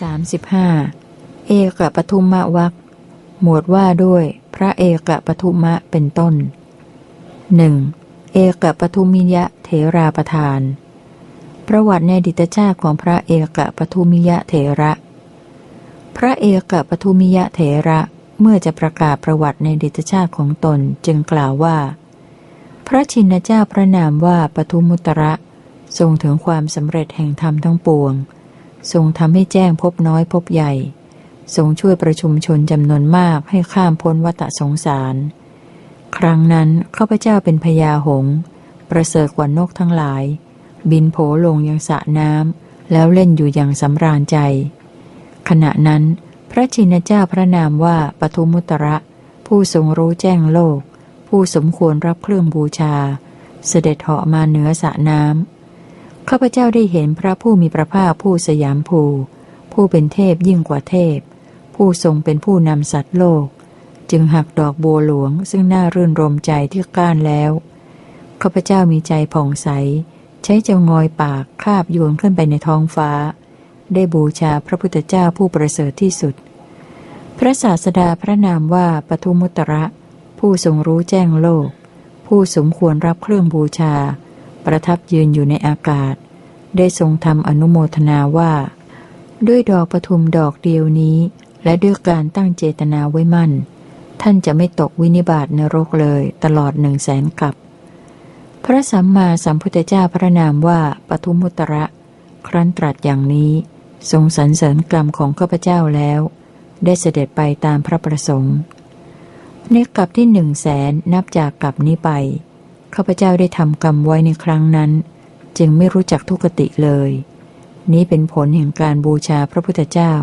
35. เอกปทุมมะวักหมวดว่าด้วย พระเอกปทุมะเป็นต้นหนึ่งเอกปทุมิยะเถราประธาน ประวัติในดิตชาติของพระเอกปทุมิยะเถระ พระเอกปทุมิยะเถระเมื่อจะประกาศประวัติในดิตชาติของตนจึงกล่าวว่า พระชินเจ้าพระนามว่าปทุมุตระทรงถึงความสำเร็จแห่งธรรมทั้งปวง ทรงทำให้แจ้งพบน้อยพบใหญ่ ทรงช่วยประชุมชนจำนวนมากให้ข้ามพ้นวัฏสงสาร ครั้งนั้นข้าพเจ้าเป็นพญาหงส์ประเสริฐกว่านกทั้งหลาย บินโผลงยังสระน้ำแล้วเล่นอยู่อย่างสำราญใจ ขณะนั้น พระชินเจ้าพระนามว่าปทุมุตระ ผู้ทรงรู้แจ้งโลก ผู้สมควรรับเครื่องบูชา เสด็จเหาะมาเหนือสระน้ำ ข้าพเจ้าได้เห็นพระผู้มีพระภาคผู้สยามภู ผู้เป็นเทพยิ่งกว่าเทพ ผู้ทรงเป็นผู้นำสัตว์โลก จึงหักดอกบัวหลวงซึ่งน่ารื่นรมใจที่ก้านแล้วข้าพเจ้ามีใจผ่องใส ใช้จ้างอยปากคาบโยนขึ้นไปในท้องฟ้า ได้บูชาพระพุทธเจ้าผู้ประเสริฐที่สุด พระศาสดาพระนามว่าปทุมุตระ ผู้ทรงรู้แจ้งโลก ผู้สมควรรับเครื่องบูชา ประทับยืนอยู่ในอากาศ ได้ทรงทำอนุโมทนาว่า ด้วยดอกปทุมดอกเดียวนี้ และด้วยการตั้งเจตนาไว้มั่น ท่านจะไม่ตกวินิบาตนรกเลยตลอดหนึ่งแสนกับ พระสัมมาสัมพุทธเจ้าพระนามว่าปทุมุตระ ครั้นตรัสอย่างนี้ทรงสรรเสริญกรรมของข้าพเจ้าแล้ว ได้เสด็จไปตามพระประสงค์ในกลับที่หนึ่งแสนนับจากกลับนี้ไป ข้าพเจ้าได้ทำกรรมไว้ในครั้งนั้น จึงไม่รู้จักทุกติเลย นี้เป็นผลแห่งการบูชาพระพุทธเจ้า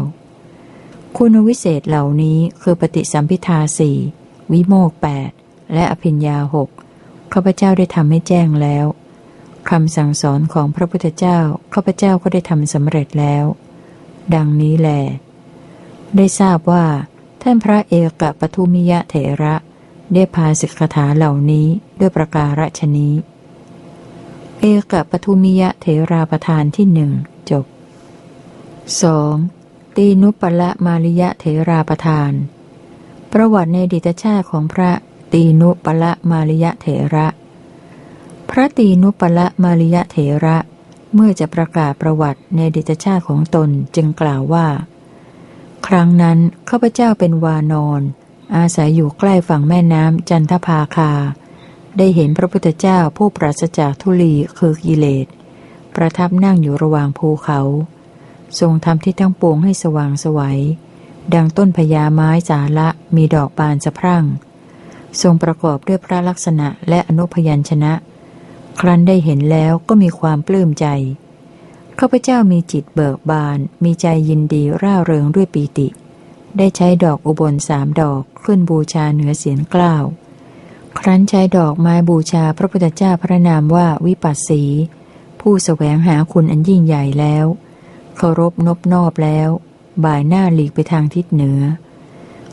คุณวิเศษเหล่านี้คือปฏิสัมพิทาสี่วิโมกแปดและอภิญญาหกข้าพเจ้าได้ทำให้แจ้งแล้วคำสั่งสอนของพระพุทธเจ้าข้าพเจ้าก็ได้ทำสำเร็จแล้ว ดังนี้แหลได้ทราบว่า ท่านพระเอกปทุมิยะเถระ ได้พาสิกขาเหล่านี้ด้วยประการฉนี้ เอกปทุมิยะเถราประธานที่หนึ่งจบ 2. ตีนุปละมาริยะเถราประธาน ประวัติในดิตชาติของพระตีนุปละมาริยะเถระ พระตีนุปละมาริยะเถระเมื่อจะประกาศประวัติในดิตชาติของตนจึงกล่าวว่า ครั้งนั้นข้าพเจ้าเป็นวานอน อาศัยอยู่ใกล้ฝั่งแม่น้ำจันทภาคา ได้เห็นพระพุทธเจ้าผู้ปราศจากทุลีคือกิเลส ประทับนั่งอยู่ระหว่างภูเขา ทรงทำที่ทั้งปวงให้สว่างสวัย ดังต้นพญาไม้สาละมีดอกบานสะพรั่ง ทรงประกอบด้วยพระลักษณะและอนุพยัญชนะ ครั้นได้เห็นแล้วก็มีความปลื้มใจข้าพเจ้ามีจิตเบิกบาน มีใจยินดีร่าเริงด้วยปีติ ได้ใช้ดอกอุบลสามดอกขึ้นบูชาเหนือเสียนกล้าว ครั้นใช้ดอกไม้บูชาพระพุทธเจ้าพระนามว่าวิปัสสี ผู้สแสวงหาคุณอันยิ่งใหญ่แล้ว เคารพนบนอบแล้ว บ่ายหน้าหลีกไปทางทิศเหนือ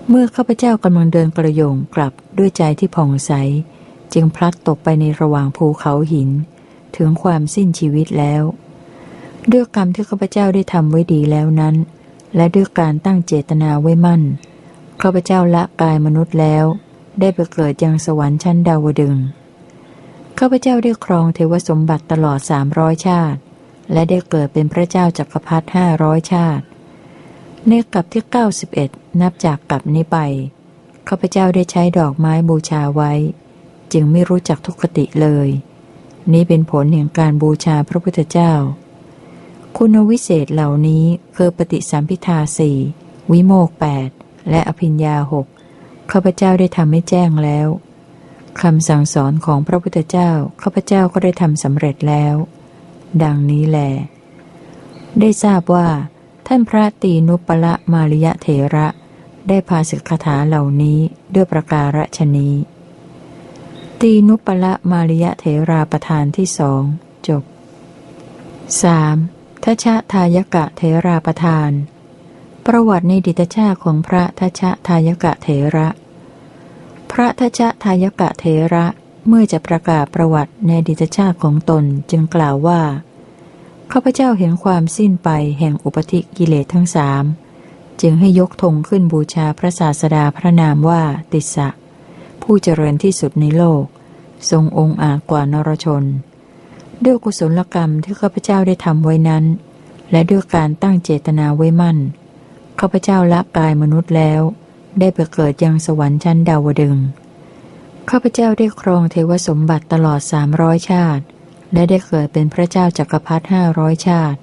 เมื่อข้าพเจ้ากำลังเดินกระโยงกลับด้วยใจที่ผ่องใส จึงพลัดตกไปในระหว่างภูเขาหิน ถึงความสิ้นชีวิตแล้ว ด้วยกรรมที่ข้าพเจ้าได้ทำไว้ดีแล้วนั้น และด้วยการตั้งเจตนาไว้มั่นข้าพเจ้าละกายมนุษย์แล้ว ได้ไปเกิดยังสวรรค์ชั้นดาวดึงข้าพเจ้าได้ครองเทวสมบัติตลอดสามร้อยชาติ และได้เกิดเป็นพระเจ้าจักรพรรดิห้าร้อยชาติในกลับที่เก้าสิบเอ็ดนับจากกลับนี้ไปข้าพเจ้าได้ใช้ดอกไม้บูชาไว้ จึงไม่รู้จักทุกขติเลย นี้เป็นผลแห่งการบูชาพระพุทธเจ้า คุณวิเศษเหล่านี้คือปฏิสัมพิทาสี่วิโมกแปดและอภิญญาหกข้าพเจ้าได้ทำให้แจ้งแล้วคำสั่งสอนของพระพุทธเจ้าข้าพเจ้าก็ได้ทำสำเร็จแล้ว ดังนี้แล ได้ทราบว่า ท่านพระตีนุปละมาริยะเถระ ได้พาสิกขาเหล่านี้ด้วยประการฉนี้ ตีนุปละมาริยะเถราประธานที่สองจบ 3. ทัชะทายกะเถราประธาน ประวัติในดิตชาของพระทัชะทายกะเถระ พระทัชะทายกะเถระเมื่อจะประกาศประวัติในดิตชาของตนจึงกล่าวว่าข้าพเจ้าเห็นความสิ้นไปแห่งอุปธิกิเลสทั้งสามจึงให้ยกธงขึ้นบูชาพระศาสดาพระนามว่าติสสะผู้เจริญที่สุดในโลก ทรงองค์อาจกว่านรชน ด้วยกุศลกรรมที่ข้าพเจ้าได้ทำไว้นั้น และด้วยการตั้งเจตนาไว้มั่นข้าพเจ้าละกายมนุษย์แล้ว ได้ไปเกิดยังสวรรค์ชั้นดาวดึงข้าพเจ้าได้ครองเทวสมบัติตลอดสามร้อยชาติ และได้เกิดเป็นพระเจ้าจักรพรรดิห้าร้อยชาติ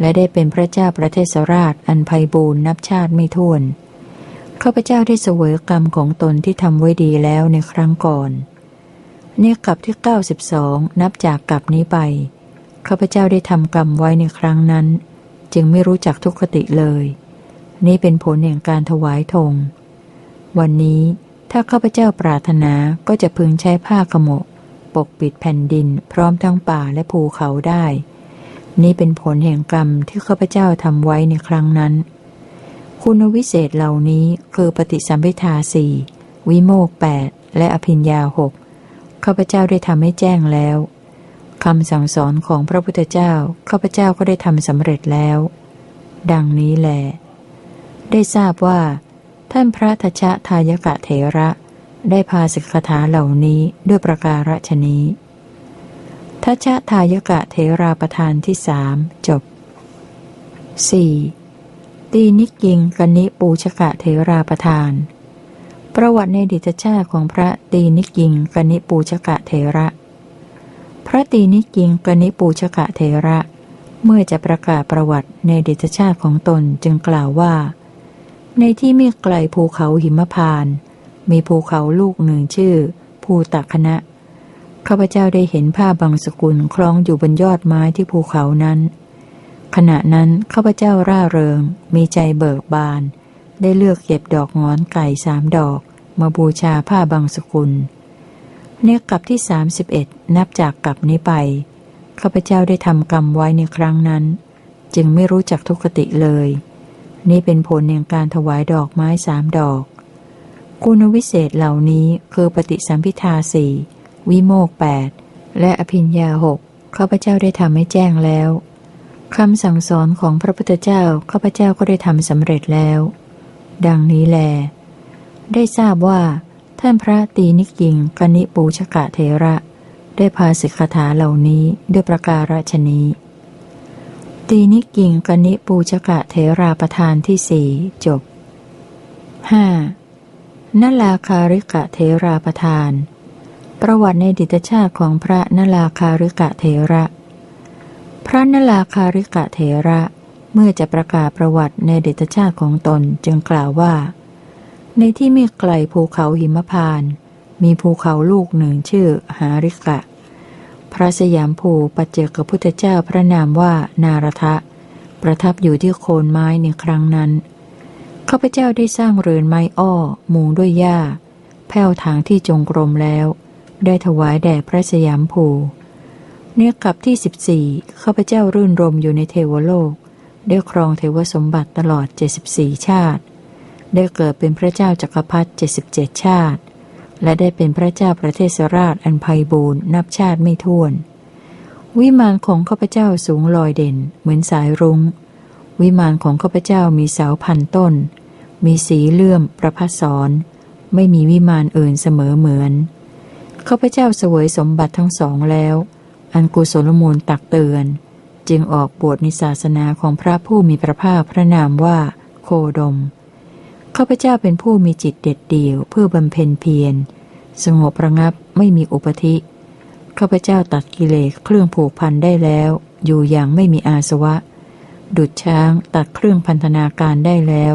และได้เป็นพระเจ้าประเทศราชอันไพบูรณ์นับชาติไม่ถ้วนข้าพเจ้าได้เสวยกรรมของตนที่ทำไว้ดีแล้วในครั้งก่อน เนกลับที่เก้าสิบสองนับจากกลับนี้ไป ข้าพเจ้าได้ทำกรรมไว้ในครั้งนั้น จึงไม่รู้จักทุกขติเลย นี่เป็นผลแห่งการถวายธง วันนี้ถ้าข้าพเจ้าปรารถนาก็จะพึงใช้ผ้าขมกปกปิดแผ่นดินพร้อมทั้งป่าและภูเขาได้ นี่เป็นผลแห่งกรรมที่ข้าพเจ้าทำไว้ในครั้งนั้น คุณวิเศษเหล่านี้คือปฏิสัมพิทาสี่วิโมกแปดและอภิญญาหก ข้าพเจ้าได้ทำให้แจ้งแล้วคำสั่งสอนของพระพุทธเจ้า ข้าพเจ้าก็ได้ทำสำเร็จแล้ว ดังนี้แหลได้ทราบว่า ท่านพระทชะทายกะเถระได้พาสิกขาเหล่านี้ด้วยประการฉนี้ทัชะทายกะเถราประธานที่สามจบ 4. ตีนิกิงกนิปูชกะเถราประธาน ประวัติในดิตชาติของพระตีนิกิงกนิปูชกะเถระ พระตีนิกิงกนิปูชกะเถระ เมื่อจะประกาศประวัติในดิตชาติของตนจึงกล่าวว่า ในที่ไม่ไกลภูเขาหิมพาน มีภูเขาลูกหนึ่งชื่อ ภูตักคณะข้าพเจ้าได้เห็นผ้าบางสกุลคล้องอยู่บนยอดไม้ที่ภูเขานั้น ขณะนั้นข้าพเจ้าร่าเริง มีใจเบิกบาน ได้เลือกเก็บดอกงอนไก่สามดอก มาบูชาผ้าบางสกุลเนกลับที่สามสิบเอ็ดนับจากกลับนี้ไปข้าพเจ้าได้ทำกรรมไว้ในครั้งนั้น จึงไม่รู้จักทุกขติเลย นี่เป็นผลแห่งการถวายดอกไม้สามดอก คุณวิเศษเหล่านี้คือปฏิสัมพิทาสี่วิโมกแปดและอภิญญาหกข้าพเจ้าได้ทำให้แจ้งแล้วคำสั่งสอนของพระพุทธเจ้าข้าพเจ้าก็ได้ทำสำเร็จแล้ว ดังนี้แล ได้ทราบว่า ท่านพระตีนิกิงกนิปูชกะเทระ ได้พาสิกขาเหล่านี้ด้วยประการฉนี้ตีนิกิงกนิปูชกะเทราประธานที่สี่จบห้านลาคาริกะเทราประธาน ประวัติในดิตชาติของพระนลาคาริกะเทระ พระนลาคาริกะเทระ เมื่อจะประกาศประวัติในดิตชาติของตนจึงกล่าวว่า ในที่ไม่ไกลภูเขาหิมพาน มีภูเขาลูกหนึ่งชื่อหาริกะ พระสยามภูปัจเจกพุทธเจ้าพระนามว่านารทะ ประทับอยู่ที่โคนไม้ในครั้งนั้นข้าพเจ้าได้สร้างเรือนไม้อ้อ มุงด้วยหญ้า แผ้วถางที่จงกรมแล้ว ได้ถวายแด่พระสยามภูเนื้อกับที่สิบสี่ข้าพเจ้ารื่นรมอยู่ในเทวโลก ได้ครองเทวสมบัติตลอดเจ็ดสิบสี่ชาติ ได้เกิดเป็นพระเจ้าจักรพรรดิเจ็ดสิบเจ็ดชาติ และได้เป็นพระเจ้าประเทศราชอันไพบูรณ์นับชาติไม่ถ้วน วิมานของข้าพเจ้าสูงลอยเด่น เหมือนสายรุง้ง วิมานของข้าพเจ้ามีเสาพันต้น มีสีเลื่อมประพัสอนไม่มีวิมานอื่นเสมอเหมือนข้าพเจ้าเสวยสมบัติทั้งสองแล้ว อันกุศลมูลตักเตือน จึงออกบวชในศาสนาของพระผู้มีพระภาคพระนามว่าโคดม ข้าพเจ้าเป็นผู้มีจิตเด็ดเดี่ยวเพื่อบำเพ็ญเพียร สงบระงับไม่มีอุปธิข้าพเจ้าตัดกิเลสเครื่องผูกพันได้แล้ว อยู่อย่างไม่มีอาสวะ ดุดช้างตัดเครื่องพันธนาการได้แล้ว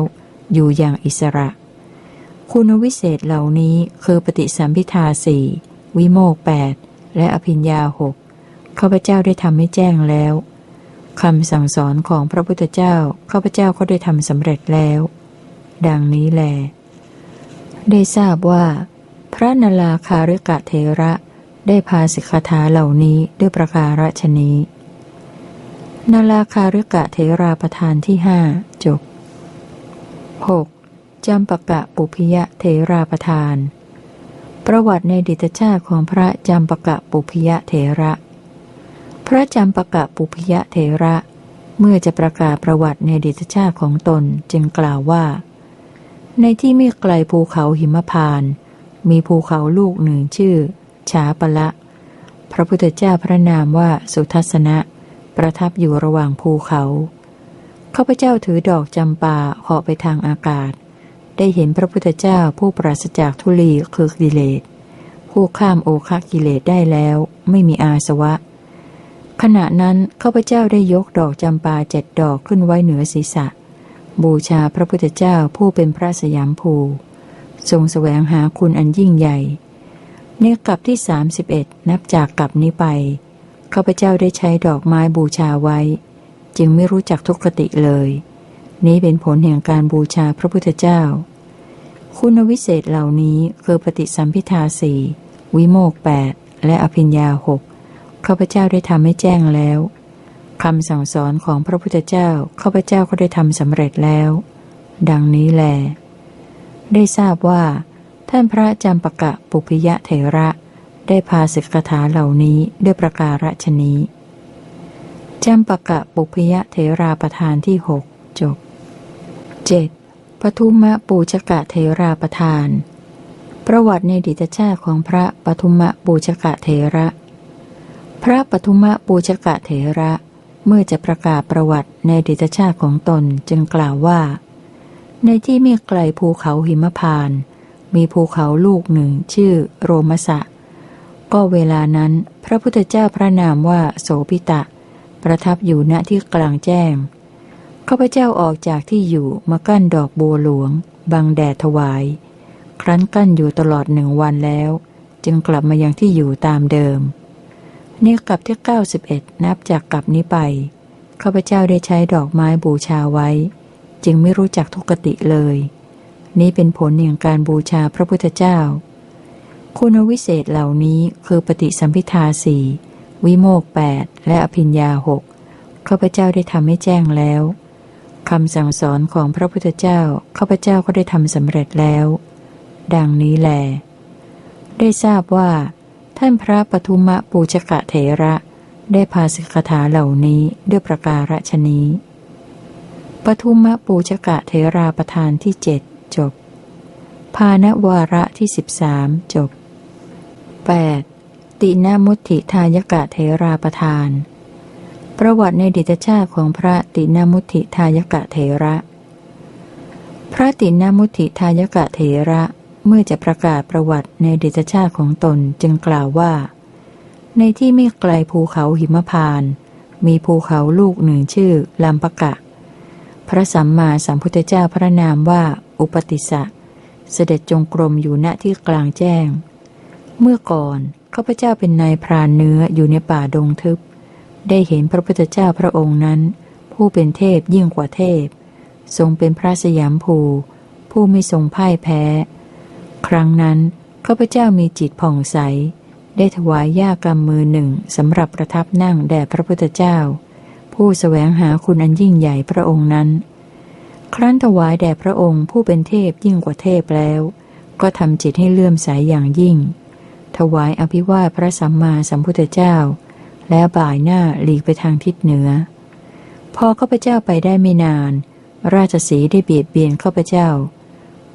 อยู่อย่างอิสระ คุณวิเศษเหล่านี้คือปฏิสัมพิทาสี่วิโมกแปดและอภิญญาหกข้าพเจ้าได้ทำให้แจ้งแล้วคำสั่งสอนของพระพุทธเจ้าข้าพเจ้าก็ได้ทำสำเร็จแล้ว ดังนี้แล ได้ทราบว่า พระนราคาริกะเทระได้พาสิกขาเหล่านี้ด้วยประการฉนี้นาลาคาริกะเทราประธานที่ห้าจบ 6. จำปะกะปุพิยะเทราประธาน ประวัติในดิตชาติของพระจำปะกะปุพิยะเทระ พระจำปะกะปุพยะเถระ เมื่อจะประกาศประวัติในดิตชาติของตนจึงกล่าวว่า ในที่ไม่ไกลภูเขาหิมพาน มีภูเขาลูกหนึ่งชื่อ ฉาปละ พระพุทธเจ้าพระนามว่าสุทัศนะ ประทับอยู่ระหว่างภูเขาข้าพเจ้าถือดอกจำปาเหาะไปทางอากาศ ได้เห็นพระพุทธเจ้าผู้ปราศจากทุลีคือกิเลสผู้ข้ามโอคะกิเลสได้แล้วไม่มีอาสวะ ขณะนั้นข้าพเจ้าได้ยกดอกจำปาเจ็ดดอกขึ้นไว้เหนือศีรษะ บูชาพระพุทธเจ้าผู้เป็นพระสยามภูทรงแสวงหาคุณอันยิ่งใหญ่ในกลับที่สาสิบเอ็ดนับจากกลับนี้ไปข้าพเจ้าได้ใช้ดอกไม้บูชาไว้ จึงไม่รู้จักทุกขติเลย นี้เป็นผลแห่งการบูชาพระพุทธเจ้า คุณวิเศษเหล่านี้คือปฏิสัมพิทาสี่วิโมกแปดและอภิญญาหกข้าพเจ้าได้ทำให้แจ้งแล้ว คำสั่งสอนของพระพุทธเจ้าข้าพเจ้าก็ได้ทำสำเร็จแล้ว ดังนี้แล ได้ทราบว่า ท่านพระจำปะกะปุพยะเถระ ได้พาสิกขาเหล่านี้ด้วยประการฉนี้จำปะกะปุพยะเถราประธานที่หกจบ 7. ปทุมะปูชกะเถราประธาน ประวัติในดิตชาติของพระปทุมะปูชกะเถระ พระปทุมะปูชกะเถระ เมื่อจะประกาศประวัติในดิตชาติของตนจึงกล่าวว่า ในที่ไม่ไกลภูเขาหิมพาน มีภูเขาลูกหนึ่งชื่อโรมสะ ก็เวลานั้นพระพุทธเจ้าพระนามว่าโสพิตะ ประทับอยู่ณที่กลางแจ้งข้าพเจ้าออกจากที่อยู่มากั้นดอกบัวหลวง บังแดดถวาย ครั้นกั้นอยู่ตลอดหนึ่งวันแล้ว จึงกลับมายังที่อยู่ตามเดิม นี่กลับที่เก้าสิบเอ็ดนับจากกลับนี้ไปข้าพเจ้าได้ใช้ดอกไม้บูชาไว้ จึงไม่รู้จักทุกติเลย นี้เป็นผลแห่งการบูชาพระพุทธเจ้า คุณวิเศษเหล่านี้คือปฏิสัมพิทาสี่วิโมกแปดและอภิญญาหกข้าพเจ้าได้ทำให้แจ้งแล้วคำสั่งสอนของพระพุทธเจ้าข้าพเจ้าก็ได้ทำสำเร็จแล้ว ดังนี้แล ได้ทราบว่า ท่านพระปทุมะปูชกะเถระ ได้พาสิกขาเหล่านี้ด้วยประการฉนี้ปทุมะปูชกะเถราประธานที่เจ็ดจบ ภาณวาระที่สิบสามจบ 8. ตินามุติทายกะเถราประธาน ประวัติในดิตชาติของพระตินามุติทายกะเถระ พระตินามุติทายกะเถระ เมื่อจะประกาศประวัติในเดิตชาติของตนจึงกล่าวว่า ในที่ไม่ไกลภูเขาหิมพาน มีภูเขาลูกหนึ่งชื่อลำปะกะ พระสัมมาสัมพุทธเจ้าพระนามว่าอุปติสะ เสด็จจงกรมอยู่ณที่กลางแจ้ง เมื่อก่อนข้าพเจ้าเป็นนายพรานเนื้ออยู่ในป่าดงทึบ ได้เห็นพระพุทธเจ้าพระองค์นั้น ผู้เป็นเทพยิ่งกว่าเทพ ทรงเป็นพระสยามภู ผู้ไม่ทรงพ่ายแพ้ ครั้งนั้นข้าพเจ้ามีจิตผ่องใส ได้ถวายย่ากำมือหนึ่งสำหรับประทับนั่งแด่พระพุทธเจ้า ผู้สแสวงหาคุณอันยิ่งใหญ่พระองค์นั้น ครั้นถวายแด่พระองค์ผู้เป็นเทพยิ่งกว่าเทพแล้ว ก็ทำจิตให้เลื่อมใสยอย่างยิ่ง ถวายอภิวาทพระสัมมาสัมพุทธเจ้า แล้วบ่ายหน้าหลีกไปทางทิศเหนือ พอข้าพเจ้าไปได้ไม่นาน ราชสีได้เบียดเบียนข้าพเจ้า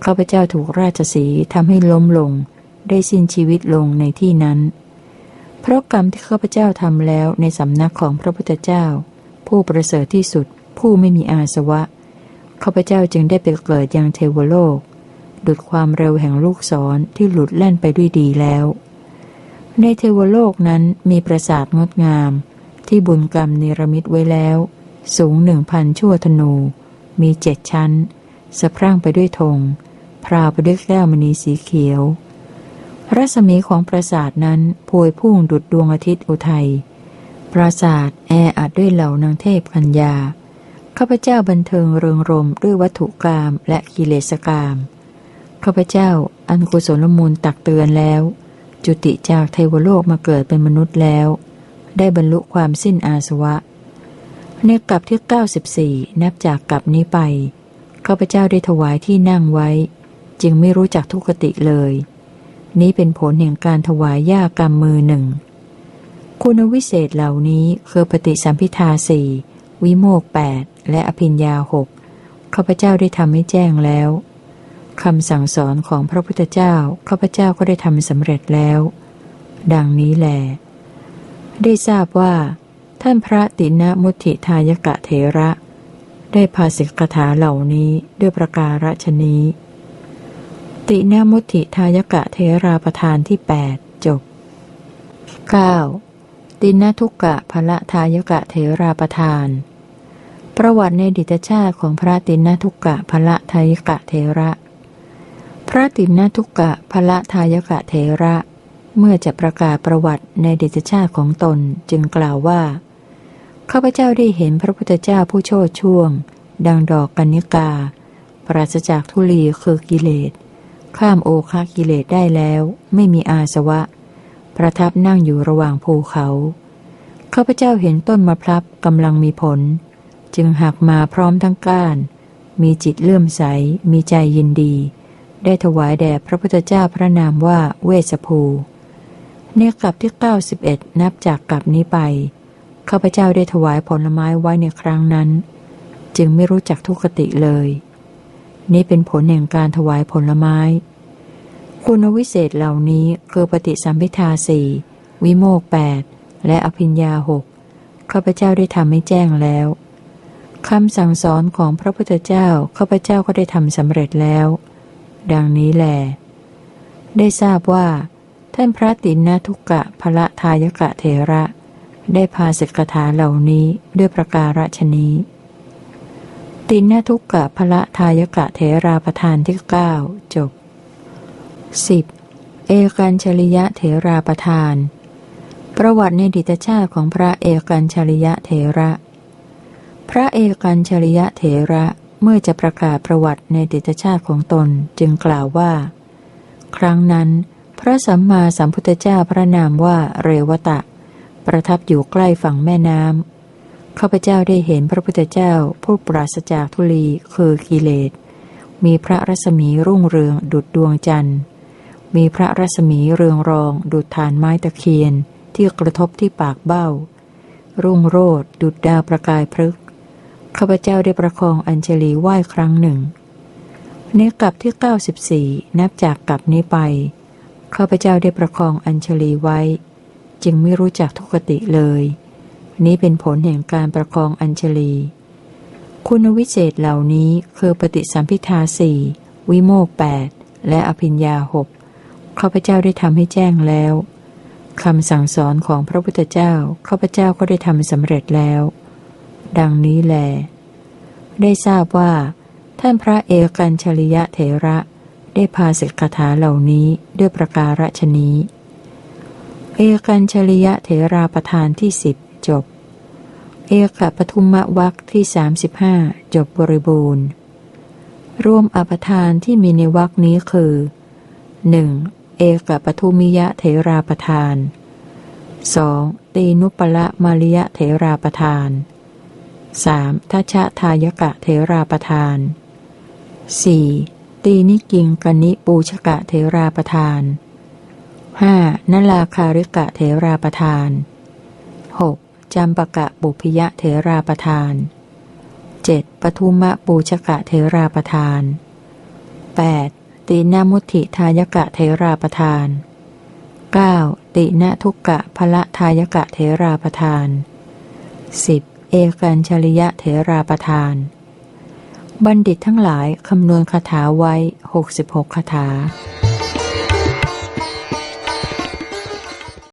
ข้าพเจ้าถูกราชสีทำให้ล้มลง ได้สิ้นชีวิตลงในที่นั้น เพราะกรรมที่ข้าพเจ้าทำแล้วในสำนักของพระพุทธเจ้า ผู้ประเสริฐที่สุด ผู้ไม่มีอาสวะข้าพเจ้าจึงได้ไปเกิดยังเทวโลก ดุดความเร็วแห่งลูกศรที่หลุดแล่นไปด้วยดีแล้ว ในเทวโลกนั้นมีปราสาทงดงาม ที่บุญกรรมเนรมิตไว้แล้ว สูงหนึ่งพันชั่วธนู มีเจ็ดชั้น สะพรั่งไปด้วยธง พราวไปด้วยแก้วมณีสีเขียว รัศมีของปราสาทนั้นพวยพุ่งดุดดวงอาทิตย์อุทัย ปราสาทแออัดด้วยเหล่านางเทพกัญญา ข้าพเจ้าบันเทิงเริงรมด้วยวัตถุกรรมและกิเลสกรรมข้าพเจ้าอันกุศลมูลตักเตือนแล้ว จุติจากเทวโลกมาเกิดเป็นมนุษย์แล้ว ได้บรรลุความสิ้นอาสวะ ในกลับที่ 94 นับจากกลับนี้ไปข้าพเจ้าได้ถวายที่นั่งไว้ จึงไม่รู้จักทุกติเลย นี้เป็นผลแห่งการถวายยากรรมมือหนึ่ง คุณวิเศษเหล่านี้คือปฏิสัมพิทาสี่วิโมกแปดและอภิญญาหกข้าพเจ้าได้ทำให้แจ้งแล้วคำสั่งสอนของพระพุทธเจ้าข้าพเจ้าก็ได้ทำสำเร็จแล้ว ดังนี้แหลได้ทราบว่า ท่านพระตินะมุติทายกะเถระ ได้ภาสิกถาเหล่านี้ด้วยประการฉนี้ ตินะมุติทายกะเทราประธานที่8จบ 9. ตินทุกกะพละทายกะเทราประธาน ประวัติในดิตชาติของพระตินทุกกะพละทายกะเทระ พระตินทุกกะพละทายกะเทระ เมื่อจะประกาศประวัติในดิตชาติของตนจึงกล่าวว่าข้าพเจ้าได้เห็นพระพุทธเจ้าผู้โชดช่วง ดังดอกกัญญกา ปราศจากทุลีคือกิเลส ข้ามโอคากิเลสได้แล้ว ไม่มีอาสวะ ประทับนั่งอยู่ระหว่างภูเขาข้าพเจ้าเห็นต้นมะพร้าวกำลังมีผล จึงหักมาพร้อมทั้งก้าน มีจิตเลื่อมใส มีใจยินดี ได้ถวายแด่พระพุทธเจ้าพระนามว่าเวสภูเนกลับที่ 91 นับจากกลับนี้ไปข้าพเจ้าได้ถวายผลไม้ไว้ในครั้งนั้น จึงไม่รู้จักทุกขติเลย นี่เป็นผลแห่งการถวายผลไม้ คุณวิเศษเหล่านี้คือปฏิสัมพิทาสี่วิโมกแปดและอภิญญาหกข้าพเจ้าได้ทำให้แจ้งแล้วคำสั่งสอนของพระพุทธเจ้าข้าพเจ้าก็ได้ทำสำเร็จแล้ว ดังนี้แหลได้ทราบว่า ท่านพระตินนทุกกะพระทายกะเถระ ได้พาสิกขาเหล่านี้ด้วยประการฉนี้ ตินทุกกะพระทายกะเถราประธานที่เก้าจบ 10. เอกันชริยะเถราประธาน ประวัติในดิตชาติของพระเอกันชริยะเถระ พระเอกันชริยะเถระเมื่อจะประกาศประวัติในดิตชาติของตนจึงกล่าวว่า ครั้งนั้น พระสัมมาสัมพุทธเจ้าพระนามว่าเรวตะ ประทับอยู่ใกล้ฝั่งแม่น้ำ ข้าพเจ้าได้เห็นพระพุทธเจ้าผู้ปราศจากทุลีคือกิเลส มีพระรัศมีรุ่งเรืองดุจดวงจันทร์ มีพระรัศมีเรืองรองดุจฐานไม้ตะเคียนที่กระทบที่ปากเบ้า รุ่งโรดดุจดาวประกายพฤกข้าพเจ้าได้ประคองอัญเชลีไหว้ครั้งหนึ่งในกลับที่ 94 นับจากกลับนี้ไปข้าพเจ้าได้ประคองอัญเชลีไว้ จึงไม่รู้จักทุกติเลย นี้เป็นผลแห่งการประคองอัญเชลี คุณวิเศษเหล่านี้คือปฏิสัมพิทาสี่วิโมกแปดและอภิญญาหกข้าพเจ้าได้ทำให้แจ้งแล้วคำสั่งสอนของพระพุทธเจ้าข้าพเจ้าก็ได้ทำสำเร็จแล้ว ดังนี้แล ได้ทราบว่า ท่านพระเอกันชริยะเถระ ได้พาสิกขาถาเหล่านี้ด้วยประการฉนี้ เอกันชริยะเถราประธานที่สิบ จบ เอกปทุมมวักที่สามสิบห้าจบบริบูรณ์ รวมอปทานที่มีในวักนี้คือหนึ่งเอกปทุมิยะเถราประธาน 2. ตีนุปละมาริยะเถราประธาน 3. ทัชะทายกะเถราประธาน 4. ตีนิกิงกนิปูชกะเถราประธาน 5. นลาคาริกะเถราประธาน 6. จัมปะกะบุพยะเถราประธาน 7. ปทุมะปูชกะเถราประธาน 8. ตีนามุติทายกะเถราประธาน 9. ติณทุกกะพละทายกะเถราประธาน 10. เอกันชริยะเถราประธาน บัณฑิตทั้งหลายคำนวณคาถาไว้ 66คาถา